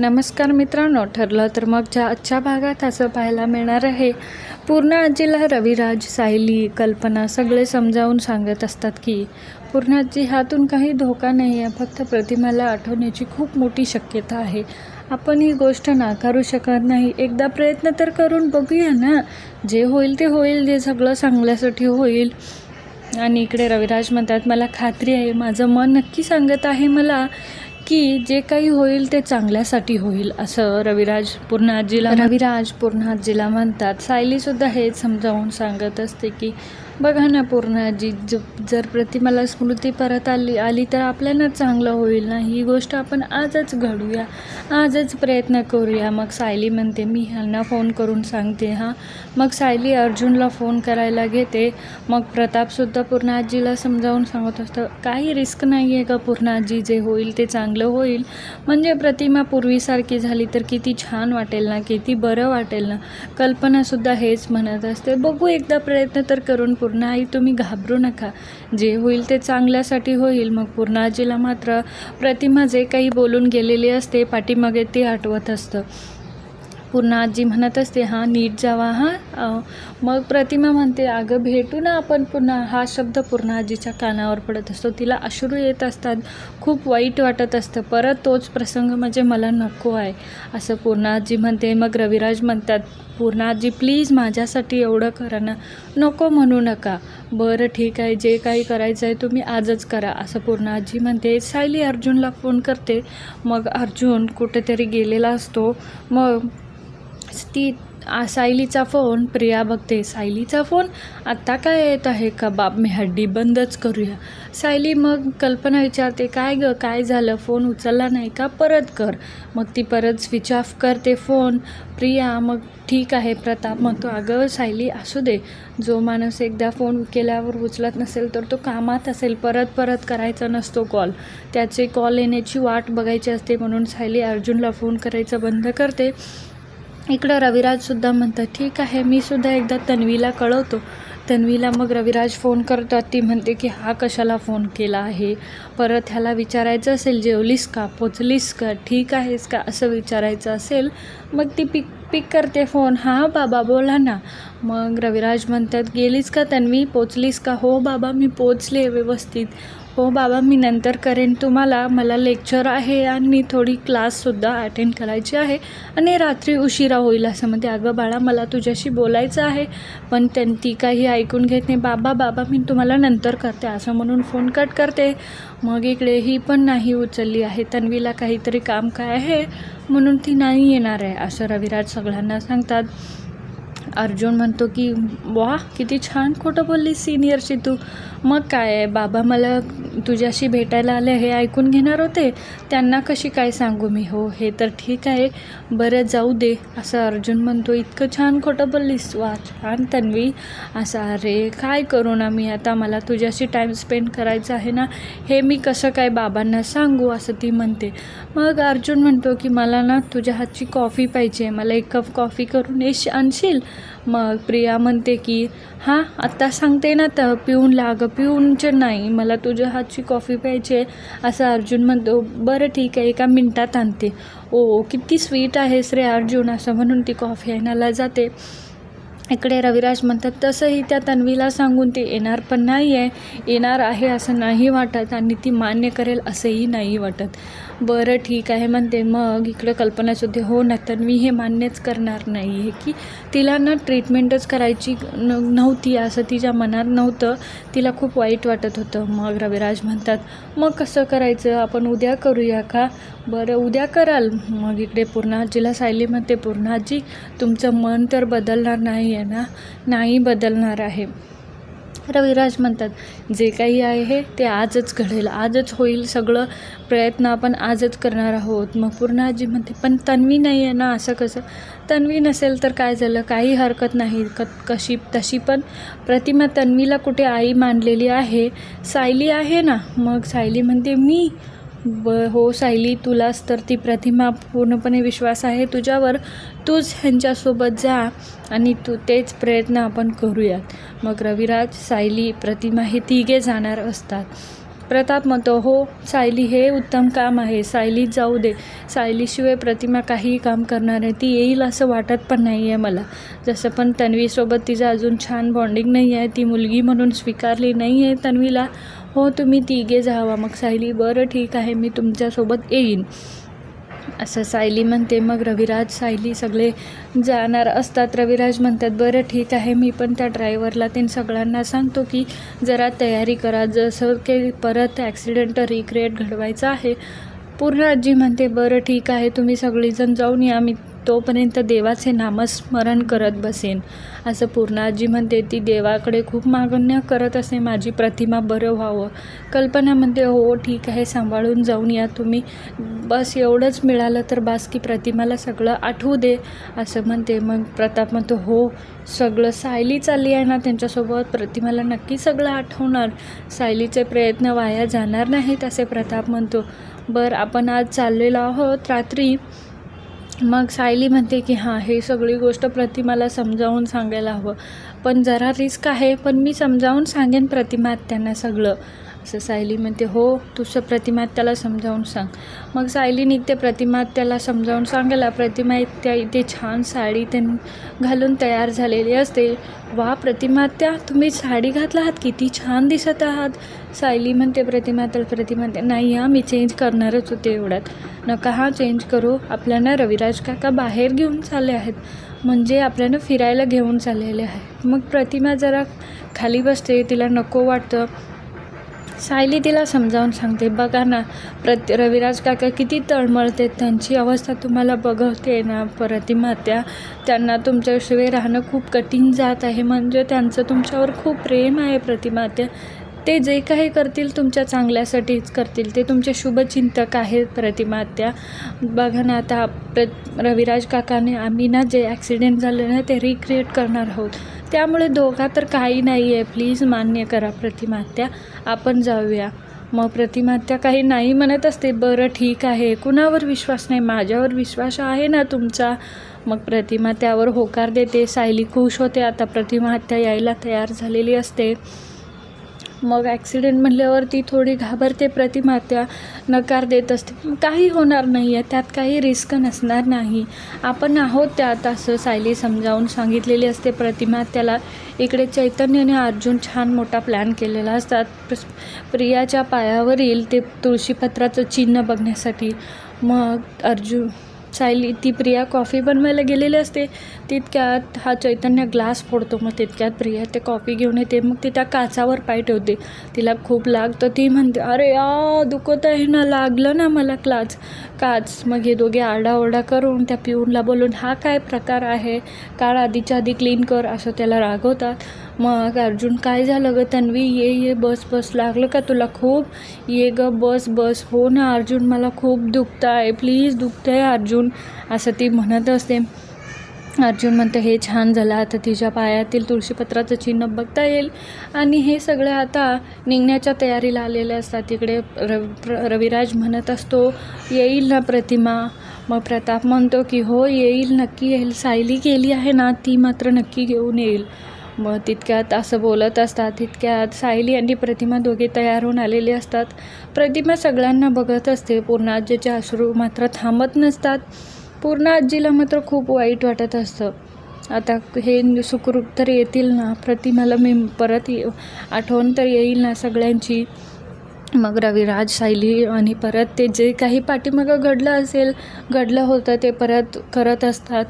नमस्कार मित्रांनो ठरलं तर मग ज्या आजच्या भागात असं पाहायला मिळणार आहे पूर्ण आजीला रविराज सायली कल्पना सगळे समजावून सांगत असतात की पूर्ण ह्यातून काही धोका नाही आहे फक्त प्रतिमाला आठवण्याची खूप मोठी शक्यता आहे. आपण ही गोष्ट नाकारू शकत नाही. एकदा प्रयत्न तर करून बघूया ना. जे होईल ते होईल जे सगळं चांगल्यासाठी होईल. आणि इकडे रविराज म्हणतात मला खात्री आहे माझं मन नक्की सांगत आहे मला की जे काही होईल ते चांगल्यासाठी होईल असं रविराज पूर्णाजीला रविराज पूर्णाजीला म्हणतात. सायलीसुद्धा हेच समजावून सांगत असते की बघा ना पूर्ण आजी ज जर प्रतिमाला स्मृती परत आली आली तर आपल्याला चांगलं होईल ना? ही गोष्ट आपण आजच घडूया आजच प्रयत्न करूया. मग सायली म्हणते मी ह्यांना फोन करून सांगते हां. मग सायली अर्जुनला फोन करायला घेते. मग प्रतापसुद्धा पूर्ण आजीला समजावून सांगत असतं काही रिस्क नाही आहे का पूर्ण आजी जे होईल ते चांगलं होईल. म्हणजे प्रतिमा पूर्वीसारखी झाली तर किती छान वाटेल ना किती बरं वाटेल ना? कल्पनासुद्धा हेच म्हणत असते. बघू एकदा प्रयत्न तर करून पूर्ण पूर्ण आई तुम्ही घाबरू नका. जे होईल ते चांगल्यासाठी होईल. मग पूर्ण आजीला मात्र प्रतिमा जे काही बोलून गेलेली असते पाठीमागे ती आठवत असतं. पूर्ण आजी म्हणत असते हां नीट जावा हां. मग प्रतिमा म्हणते अगं भेटू ना आपण पुन्हा. हा शब्द पूर्ण आजीच्या कानावर पडत असतो. तिला अश्रू येत असतात. खूप वाईट वाटत असतं. परत तोच प्रसंग म्हणजे मला नको आहे असं पूर्ण आजी म्हणते. मग रविराज म्हणतात पूर्ण आजी प्लीज माझ्यासाठी एवढं करा ना. नको म्हणू नका. बरं ठीक आहे. जे काही करायचं आहे तुम्ही आजच करा. असं पूर्ण आजी म्हणते. सायली अर्जुनला फोन करते. मग अर्जुन कुठेतरी गेलेला असतो. मग ती सायलीचा फोन प्रिया बघते. सायलीचा फोन आत्ता काय येत आहे का? बाप मी हड्डी बंदच करूया. सायली मग कल्पना विचारते काय गं काय झालं? फोन उचलला नाही का? परत कर. मग ती परत स्विच ऑफ करते फोन. प्रिया मग ठीक आहे प्रताप. म्हणतो अगं सायली असू दे. जो माणूस एकदा फोन केल्यावर उचलत नसेल तर तो कामात असेल. परत परत करायचा नसतो कॉल. त्याचे कॉल येण्याची वाट बघायची असते म्हणून सायली अर्जुनला फोन करायचं बंद करते. इकडं रविराजसुद्धा म्हणतात ठीक आहे मी सुद्धा एकदा तन्वीला कळवतो. तन्वीला मग रविराज फोन करतात ती म्हणते की हा कशाला फोन केला आहे? परत ह्याला विचारायचं असेल जेवलीस का? पोचलीस का? ठीक आहेस का? असं विचारायचं असेल मग ती पिक पिक करते फोन हां बाबा बोला ना. मग रविराज म्हणतात गेलीस का तन्वी? पोचलीस का? हो बाबा मी पोचले व्यवस्थित. हो बाबा मी नंतर करेन. तुम्हाला मला लेक्चर आहे आणि थोडी क्लाससुद्धा अटेंड करायची आहे आणि रात्री उशिरा होईल असं म्हणते. अगं बाळा मला तुझ्याशी बोलायचं आहे पण त्यां ती काही ऐकून घेत नाही. बाबा बाबा मी तुम्हाला नंतर करते असं म्हणून फोन कट करते. मग इकडे ही पण नाही उचलली आहे. तन्वीला काहीतरी काम काय आहे म्हणून ती नाही येणार आहे असं रविराज सगळ्यांना सांगतात. अर्जुन म्हणतो की वा किती छान खोटं बोलली सिनियरशी तू. मग काय आहे बाबा मला तुझ्याशी भेटायला आले हे ऐकून घेणार होते. त्यांना कशी काय सांगू मी? हो हे तर ठीक आहे. बरं जाऊ दे. असं अर्जुन म्हणतो इतकं छान खोटं बोललीस. वा छान तन्वी. असं अरे काय करू ना मी आता? मला तुझ्याशी टाईम स्पेंड करायचा आहे ना? हे मी कसं काय बाबांना सांगू? असं ती म्हणते. मग अर्जुन म्हणतो की मला ना तुझ्या हातची कॉफी पाहिजे. मला एक कप कॉफी करून येश आणशील? मग प्रिया म्हणते की हां आत्ता सांगते ना तर पिऊन लाग पिऊनचे नाही मला तुझ्या हातची कॉफी पाहिजे असं अर्जुन म्हणतो बरं ठीक आहे एका मिनटात आणते. ओ किती स्वीट आहेस रे अर्जुन असं म्हणून ती कॉफी आणायला जाते. इकडे रविराज म्हणतात तसंही त्या तन्वीला सांगून ते येणार पण नाही आहे येणार आहे असं नाही वाटत आणि ती मान्य करेल असंही नाही वाटत. बरं ठीक आहे म्हणते. मग इकडं कल्पनासुद्धा हो ना तन्वी हे मान्यच करणार नाही आहे की तिला ना ट्रीटमेंटच करायची न नव्हती असं तिच्या मनात नव्हतं. तिला खूप वाईट वाटत होतं. मग रविराज म्हणतात मग कसं करायचं? आपण उद्या करूया का? बरं उद्या कराल. मग इकडे पूर्ण आजीला सायली म्हणते पूर्ण आजी तुमचं मन तर बदलणार नाही आहे यांना नाही बदलणार आहे. रविराज म्हणतात जे काही आहे ते आजच घडेल. आजच होईल सगळं. प्रयत्न आपण आजच करणार आहोत. मग पूर्ण आजी म्हणते पण तन्वी नाही आहे ना असं कसं? तन्वी नसेल तर काय झालं? काही हरकत नाही. क कशी तशी पण प्रतिमा तन्वीला कुठे आई मानलेली आहे? सायली आहे ना? मग सायली म्हणते मी ब हो सायली तुलाच तर ती प्रतिमा पूर्णपणे विश्वास आहे तुझ्यावर. तूच ह्यांच्यासोबत जा आणि तू तेच प्रयत्न आपण करूयात. मग रविराज सायली प्रतिमा हे तिघे जाणार असतात. प्रताप म्हणतो हो सायली हे उत्तम काम आहे. सायली जाऊ दे. सायलीशिवाय प्रतिमा काहीही काम करणार आहे ती येईल असं वाटत पण नाही आहे मला. जसं पण तन्वीसोबत तिचं अजून छान बॉन्डिंग नाही आहे ती मुलगी म्हणून स्वीकारली नाही आहे तन्वीला. हो तुम्ही तिघे जावा. मग सायली बरं ठीक आहे मी तुमच्यासोबत येईन. असं सायली म्हणते. मग रविराज सायली सगळे जाणार असतात. रविराज म्हणतात बरं ठीक आहे मी पण त्या ड्रायव्हरला ते सगळ्यांना सांगतो की जरा तयारी करा. जसं की परत ॲक्सिडेंट रिक्रिएट घडवायचं आहे. पूर्ण आजी म्हणते बरं ठीक आहे तुम्ही सगळीजण जाऊन या. मी तोपर्यंत देवाचे नामस्मरण करत बसेन. असं पूर्णाजी म्हणते ती देवाकडे खूप मागण्या करत असे माझी प्रतिमा बरं व्हावं. कल्पना म्हणते हो ठीक आहे सांभाळून जाऊन या तुम्ही. बस एवढंच मिळालं तर बास की प्रतिमाला सगळं आठवू दे. असं म्हणते. मग प्रताप म्हणतो हो सगळं सायली चालली आहे ना त्यांच्यासोबत प्रतिमाला नक्की सगळं आठवणार. सायलीचे प्रयत्न वाया जाणार नाहीत असे प्रताप म्हणतो. बरं आपण आज चाललेलो आहोत रात्री. मग सायली म्हणते की हां हे सगळी गोष्ट प्रतिमाला समजावून सांगायला हवं. पण जरा रिस्क आहे पण मी समजावून सांगेन प्रतिमा त्यांना सगळं. असं सायली म्हणते हो तुझं प्रतिमा त्याला समजावून सांग. मग सायली निघते प्रतिमा त्याला समजावून सांगायला प्रतिमा त्या इथे छान साडी ते घालून तयार झालेली असते. वा प्रतिमा त्या तुम्ही साडी घातला आहात किती छान दिसत आहात. सायली म्हणते प्रतिमा तर प्रतिमा नाही हां मी चेंज करणारच होते एवढ्यात. नका हा चेंज करू. आपल्याला रविराज काका बाहेर घेऊन चालले आहेत. म्हणजे आपल्याला फिरायला घेऊन चाललेले आहे. मग प्रतिमा जरा खाली बसते तिला नको वाटतं. सायली तिला समजावून सांगते बघा ना प्रत रविराज काका किती तळमळते त्यांची अवस्था तुम्हाला बघवते ना प्रतिमा त्या त्यांना तुमच्याशिवाय राहणं खूप कठीण जात आहे म्हणजे त्यांचं तुमच्यावर खूप प्रेम आहे प्रतिमा त्या. ते जे काही करतील तुमच्या चांगल्यासाठीच करतील. ते तुमचे शुभचिंतक आहेत प्रतिमात्या बघा ना आता प्र रविराज काकाने आम्ही ना जे ॲक्सिडेंट झाले ना ते रिक्रिएट करणार आहोत. त्यामुळे दोघा तर काही नाही आहे प्लीज मान्य करा प्रतिमात्या आपण जाऊया. मग प्रतिमात्या काही नाही म्हणत असते. बरं ठीक आहे. कुणावर विश्वास नाही? माझ्यावर विश्वास आहे ना तुमचा? मग प्रतिमा त्यावर होकार देते. सायली खुश होते. आता प्रतिमाहत्या यायला तयार झालेली असते. मग ॲक्सिडेंट म्हणल्यावर ती थोडी घाबरते प्रतिमा त्या नकार देत असते. काही होणार नाही आहे त्यात काही रिस्क नसणार नाही. आपण आहोत त्यात असं सायली समजावून सांगितलेली असते. प्रतिमा त्याला इकडे चैतन्याने अर्जुन छान मोठा प्लॅन केलेला असतात प्रियाच्या पायावरील ते तुळशीपत्राचं चिन्ह बघण्यासाठी. मग अर्जुन सायली ती प्रिया कॉफी बनवायला गेलेली असते. तितक्यात हा चैतन्य ग्लास फोडतो. मग तितक्यात प्रिया ते कॉफी घेऊन येते. मग ती त्या काचावर पाय ठेवते. तिला खूप लागतं. ती म्हणते अरे आ दुखत आहे ना. लागलं ना मला क्लाच काच मग हे दोघे आरडाओरडा करून त्या पिऊनला बोलून हा काय प्रकार आहे? काळ आधीच्या आधी क्लीन कर असं त्याला रागवतात. मग अर्जुन काय झालं गं तन्वी? ये ये बस बस. लागलं का तुला खूप? ये ग बस बस. हो ना अर्जुन मला खूप दुखतं आहे प्लीज दुखतं आहे अर्जुन असं ती म्हणत असते. अर्जुन म्हणतं हे छान झालं आता तिच्या पायातील तुळशीपत्राचं चिन्ह बघता येईल. आणि हे सगळं आता निघण्याच्या तयारीला आलेले असतात. तिकडे रव प्र- रविराज म्हणत असतो येईल ना प्रतिमा? मग प्रताप म्हणतो की हो येईल नक्की येईल. सायली गेली आहे ना ती मात्र नक्की घेऊन येईल. मग तितक्यात असं बोलत असतात. तितक्यात सायली आणि प्रतिमा दोघे तयार होऊन आलेले असतात. प्रतिमा सगळ्यांना बघत असते. पूर्णाजेचे अश्रू मात्र थांबत नसतात. पूर्ण आजीला मात्र खूप वाईट वाटत असतं. आता हे सुखरूप तर येतील ना? प्रतिमाला मी परत आठवण तर येईल ना सगळ्यांची. मग रविराज सायली आणि परत ते जे काही पाठीमागं घडलं असेल घडलं होतं ते परत करत असतात.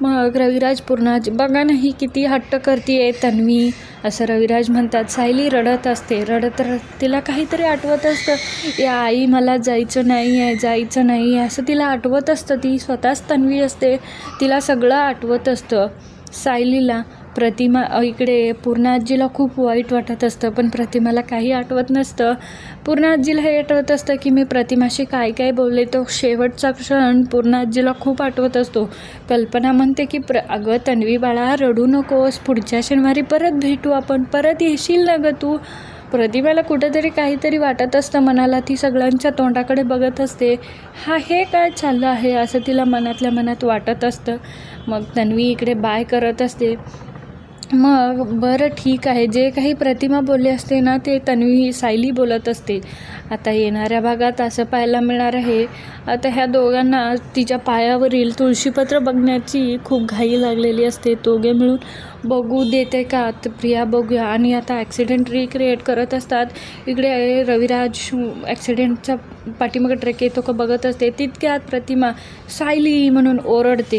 मग रविराज पूर्णाज बघा ना ही किती हट्ट करते आहे तन्वी असं रविराज म्हणतात. सायली रडत असते. रडत रडत तिला काहीतरी आठवत असतं. या आई मला जायचं नाही आहे जायचं नाही आहे असं तिला आठवत असतं. ती स्वतःच तन्वी असते. तिला सगळं आठवत असतं. सायलीला प्रतिमा इकडे पूर्ण आजीला खूप वाईट वाटत असतं पण प्रतिमाला काही आठवत नसतं. पूर्ण आजीला हे आठवत असतं की मी प्रतिमाशी काय काय बोलले तो शेवटचा क्षण पूर्ण आजीला खूप आठवत असतो. कल्पना म्हणते की प्र अगं तन्वी बाळा रडू नकोस पुढच्या शनिवारी परत भेटू आपण परत येशील ना गं तू? प्रतिभाला कुठेतरी काहीतरी वाटत असतं मनाला ती सगळ्यांच्या तोंडाकडे बघत असते. हा हे काय चाललं आहे? असं तिला मनातल्या मनात वाटत असतं. मग तन्वी इकडे बाय करत असते. मग बरं ठीक आहे. जे काही प्रतिमा बोलली असते ना ते तन्वी सायली बोलत असते. आता येणाऱ्या भागात असं पाहायला मिळणार आहे. आता ह्या दोघांना तिच्या पायावरील तुळशीपत्र बघण्याची खूप घाई लागलेली असते. दोघे मिळून बघू देते का? तर प्रिया बघूया. आणि आता ॲक्सिडेंट रिक्रिएट करत असतात. इकडे रविराज ॲक्सिडेंटच्या पाठीमागं ट्रेक येतो का? बघत असते. तितक्यात प्रतिमा सायली म्हणून ओरडते.